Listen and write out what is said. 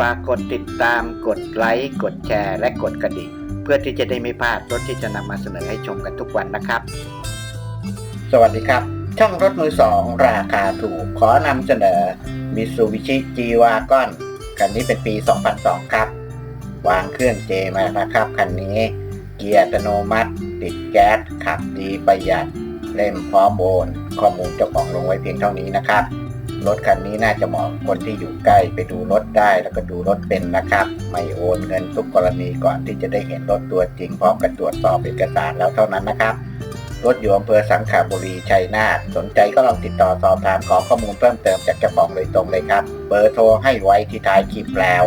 ฝากกดติดตามกดไลค์กดแชร์ และกดกระดิ่ง เพื่อที่จะได้ไม่พลาดรถที่จะนำมาเสนอให้ชมกันทุกวันนะครับ สวัสดีครับ ช่องรถมือสองราคาถูกขอนำเสนอ Mitsubishi G-Wagon คันนี้เป็นปี 2002 ครับ วางเครื่องเจมานะครับคันนี้เกียร์อัตโนมัติ ติดแก๊สขับดีประหยัด เล่มพร้อมโอนข้อมูลเจ้าของลงไว้เพียงเท่านี้นะครับ รถคันนี้น่าจะเหมาะคนที่อยู่ใกล้ไปดูรถได้แล้วก็ดูรถเป็นนะครับ ไม่โอนเงินทุกกรณีก่อนที่จะได้เห็นรถตัวจริงพร้อมกับตรวจสอบเอกสารแล้วเท่านั้นนะครับ รถอยู่อำเภอสังขบุรีชัยนาทสนใจก็ลองติดต่อสอบถามขอข้อมูลเพิ่มเติมจากเจ้าของโดยตรงเลยครับ เบอร์โทรให้ไว้ที่ท้ายคลิปแล้ว